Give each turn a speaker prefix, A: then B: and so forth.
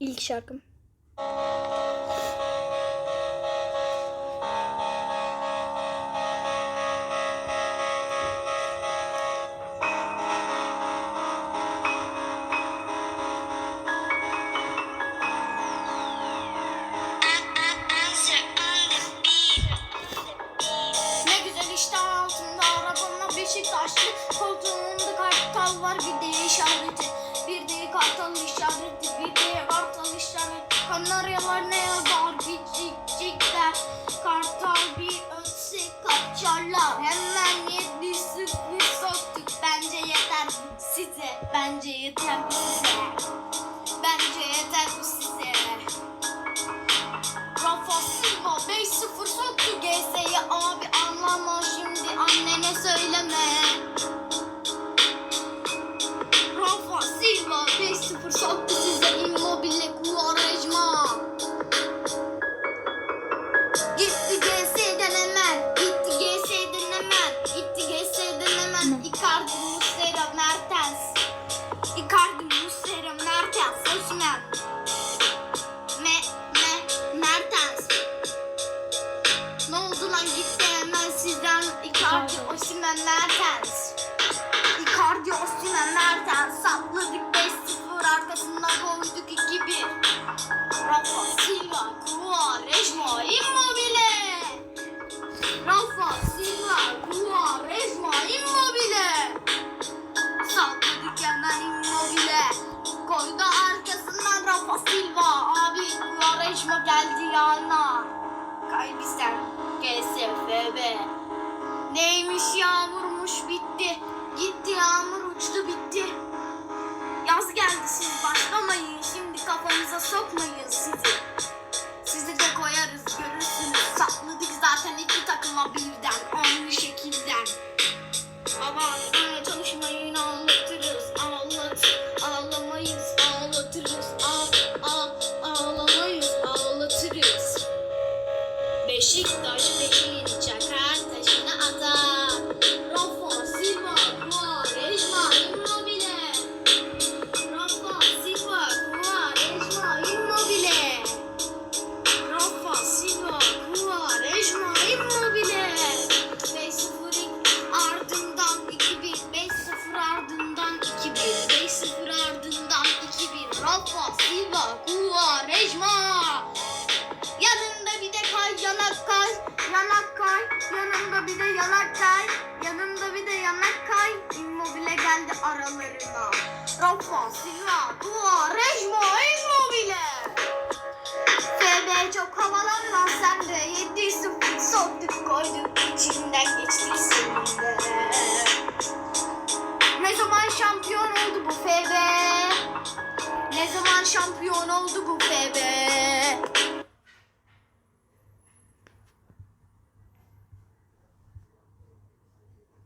A: ilk şarkım.
B: Beşiktaşlı Koltuğunda kartal var bir de işareti Bir de kartal işareti bir işareti Kanaryalar ne yazar? Der. Kartal bir ötse kaçarlar. Hemen yedi sıfır soktuk. Bence yeter size. Bence yeter size Bence yeter size hemen Icardi Muslera Mertens Icardi Muslera Mertens Osimhen Me, me, Mertens. Ne oldu lan gitti hemen sizden Icardi, Osimhen, Mertens. Icardi, Osimhen, Mertens. Sapladık 5-0 arkasından koyduk 2-1. Rafa Silva, Quaresma, Immobile. Silva. Abi Quaresma geldi yana. Kaybisten GSFB. Neymiş yağmurmuş bitti. Gitti yağmur uçtu bitti. Yaz geldi siz başlamayın. Şimdi kafanıza sokmayın. Sizi Beşiktaş beşiğini çakar taşını atar. Rafa Silva Quaresma Immobile. Rafa Silva Quaresma Immobile. Rafa Silva Quaresma Immobile. 5-0 ardından 2-1 5-0 ardından 2-1 5-0 ardından 2-1 Rafa Silva Quaresma Yanında kay yanak kay. Yanında bir de yanak kay yanında bir de yanak kay. Immobile geldi aralarına. Rafa Silva Quaresma Immobile. FB çok havalanma sen de 7-0 soktuk koyduk içinden geçtik senin de Ne zaman şampiyon oldu bu FB? Ne zaman şampiyon oldu bu FB?